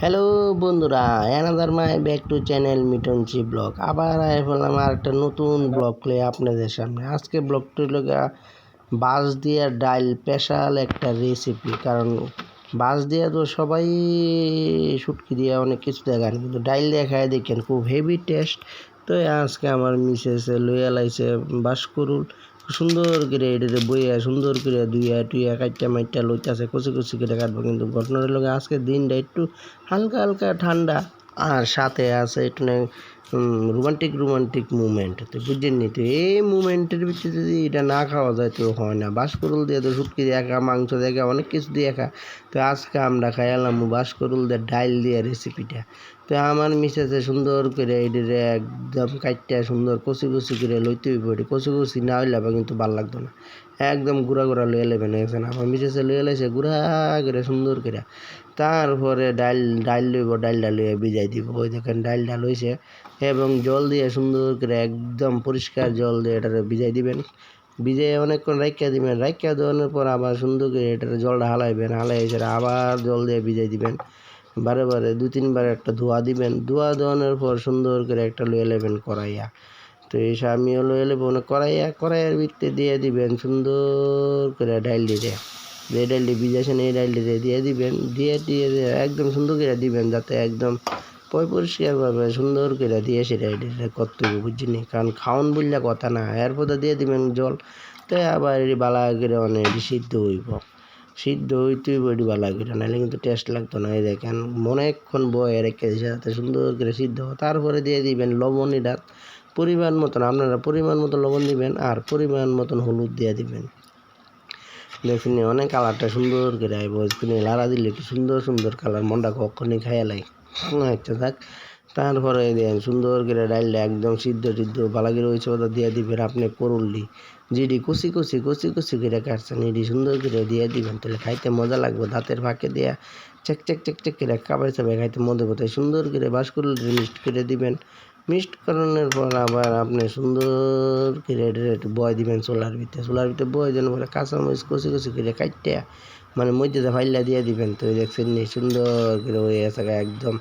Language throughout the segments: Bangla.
হ্যালো বন্ধুরা another my back to channel মিটনচি blog আবার আয় বললাম আর একটা নতুন ব্লগ লে আপনাদের সামনে। আজকে ব্লগটি হলো বাঁশ দিয়া ডাইল স্পেশাল একটা রেসিপি কারণ বাঁশ দিয়া তো সবাই শুটকি দিয়ে অনেক কিছু দেখান কিন্তু ডাইল দিয়ে খায় দেখেন, খুব হেভি টেস্ট তো আজকে আমার মিসেস লইয়া লাইছে বাস করুল সুন্দর করে এটাতে বইয়া সুন্দর করে দুইয়া টুইয়া কাটটা মাইটটা লইতাছে, কচি কচি করে কাটবো। কিন্তু ঘটনার লোক আজকে দিনটা একটু হালকা হালকা ঠান্ডা। আর সাথে আছে একটু রোমান্টিক রোমান্টিক মুভমেন্ট তো বুঝছেন নি? তো এই মুভমেন্টের ভিতরে যদি এটা না খাওয়া যায় তো হয় না। বাসকরুল দিয়ে তো শুটকি দিয়ে খা মাংস দিয়ে খা অনেক কিছু দিয়ে খা তো আজকে আমরা খাই এলাম বাসকরুল দিয়ে ডাইল দিয়ে রেসিপিটা তো আমার মিসেসে সুন্দর করে এটারে একদম কাটটা সুন্দর কচি কচি করে লইতে হইব কচি কচি না হইলে আবার কিন্তু ভালো লাগতো না। একদম গুঁড়া গুঁড়া লইয়া লেবেন এখানে আমার মিসেসে লইয়া লাইছে গুঁড়া করে সুন্দর করে। তারপরে ডাইল ডাইল লইব, ডাইলটা লইয়া ভিজাই দিব। ওই দেখেন ডাইলটা লইছে। এবং জল দিয়ে সুন্দর করে একদম পরিষ্কার জল দিয়ে এটারে ভিজাই দিবেন। ভিজে অনেকক্ষণ রাইখা দিবেন। রাইখা দেওয়ানোর পর আবার সুন্দর করে এটার জলটা হালাইবেন। হালাই এসে আবার জল দিয়ে ভিজাই দিবেন। বারে বারে দু তিনবার একটা ধোয়া দিবেন। ধোয়া দেওয়ানোর পর সুন্দর করে একটা লুয়ে নেবেন কড়াইয়া। তো এই আমিও লুয়ে নেব কড়াইয়া, কড়াইয়ের ভিতরে দিয়ে দিবেন সুন্দর করে ডাইল দিয়ে যে ডাইলটি ভিজাছেন এই ডাইলটি দিয়ে দিবেন। দিয়ে দিয়ে একদম সুন্দর করে দিবেন যাতে একদম পয় পরিষ্কারভাবে সুন্দর করে দিয়ে সেটা এটা করতে হবে কারণ খাওয়ান বললে কথা না, এরপরে দিয়ে দিবেন জল। তো আবার এটি বালা করে অনেক সিদ্ধ হইব। সিদ্ধ হইতেই বডি ভালো লাগবে নাহলে কিন্তু টেস্ট লাগতো না। এই দেখেন অনেকক্ষণ বয়ে রেখে যাতে সুন্দর করে সিদ্ধ তারপরে দিয়ে দিবেন লবণ এটা পরিমাণ মতন, আপনারা পরিমাণ মতো লবণ দিবেন আর পরিমাণ মতন হলুদ দিয়ে দিবেন। দেখুন, অনেক কালারটা সুন্দর করে আইব। লাড়া দিলে কি সুন্দর সুন্দর কালার মনটা কখনই খাইয়া লাগে আচ্ছা থাক। তারপরে দেন সুন্দর করে ডাইলটা একদম সিদ্ধ টিদ্ধ বালাগির ওই ওটা দিয়ে দিবেন আপনি করলি যেটি কুচি কুচি কুচি কুচি করে কাটছেন, এটি সুন্দর করে দিয়ে দিবেন, তাহলে খাইতে মজা লাগবে। দাঁতের ফাঁকে দেয়া চেক চেক চেক চেক করে কাবাই চাবাই খাইতে মজা বোধ সুন্দর করে বাসকুল মিক্সড করে দিবেন মিক্সড করানোর পর আবার আপনি সুন্দর করে একটু বয় দিবেন সোলার ভিতরে। সোলার ভিতরে বয় দেন পরে কাঁচামরিচ কচি কচি করে কাটতে মানে মধ্যে ফাইলা দিয়ে দিবেন। তো দেখছেন নি, সুন্দর করে হয়ে আছে একদম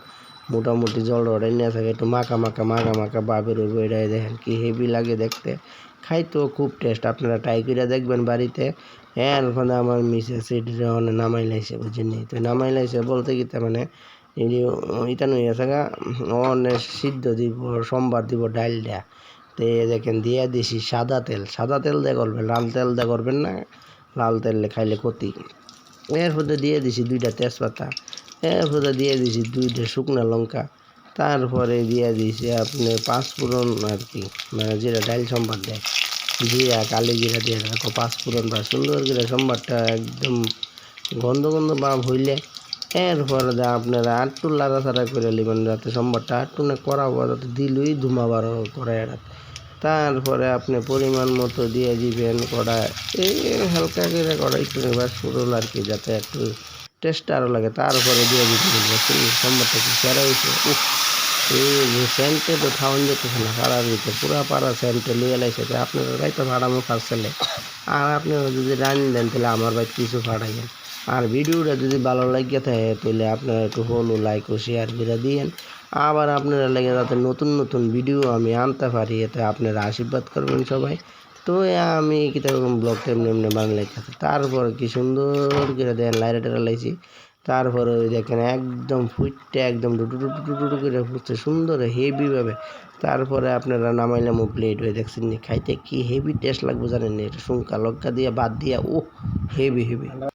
মোটামুটি জল রড়াই নিয়ে থাকে একটু মাখা মাখা মাখা মাখা বাপের ওই বইটাই দেখেন কি হেভি লাগে দেখতে। খাইতেও খুব টেস্ট আপনারা ট্রাই করে দেখবেন বাড়িতে। হ্যাঁ আমার মিসেস অনেক নামাই লাইছে বুঝিনি তো নামাই লাইছে বলতে কি মানে ইটা নই আছে অনেক সিদ্ধ দিব, সোমবার দিব ডাইল দেয়া তো দেখেন দিয়ে দিছি সাদা তেল। সাদা তেল দিয়ে করবেন, লাল তেল দিয়ে করবেন না, লাল তেল খাইলে ক্ষতি। এর মধ্যে দিয়ে দিছি দুইটা তেজপাতা এরপরে দিয়ে দিছি দুইটা শুকনো লঙ্কা। তারপরে দিয়ে দিছি আপনি পাঁচফোড়ন আর কি মানে যেটা ডাইল সম্বার দেয়। জিরা, কালি জিরা দিয়ে রাখো পাঁচফোড়ন বা সুন্দর করে সম্বারটা একদম গন্ধ গন্ধ ভাব হইলে এরপরে দা আপনারা আটটু লাড়াচাড়া করে নেবেন যাতে সম্বারটা আটটু না করাবো যাতে দিলই ধুমা বার করে তারপরে আপনি পরিমাণ মতো দিয়ে দিবেন কড়াই এই হালকা করে কড়াই একটু বাস আর কি, যাতে একটু টেস্টটা আরও লাগে। তারপরে দিয়ে দিতে সম্বারটা কি সেরা হয়েছে এই সেন্টে তো খাওয়ান যেতেছে না, পাড়ার ভিতরে। পুরা পাড়া সেন্টে লুয়ে লাইছে আপনারা তাই তো ভাড়া ভাড়ামো ফার্সেলে আর আপনারা যদি রানি দেন তাহলে আমার বাড়ি কিছু ফাড়াইয়েন আর ভিডিওটা যদি ভালো লাগিয়ে থাকে, তাহলে আপনারা একটু হলো লাইক ও শেয়ার করে দিয়েন। আবার আপনারা লেগে যাতে নতুন নতুন ভিডিও আমি আনতে পারি, এতে আপনারা আশীর্বাদ করবেন সবাই। তো আমি কিতা ব্লগটা এমনি এমনি বানাইতেছি তারপর কি সুন্দর করে দেখেন লাইটা টেরা লাইছি তারপরে ওই দেখেন একদম ফুটটা একদম ডুটু ডুটু ডুটু করে ফুটছে, সুন্দর হেভিভাবে তারপরে আপনারা নামাইলাম ও প্লেট হয়ে দেখছেন খাইতে কি হেভি টেস্ট লাগবে জানেন এটা শুঙ্কা লঙ্কা দিয়ে বাদ দিয়া ও হেভি হেভি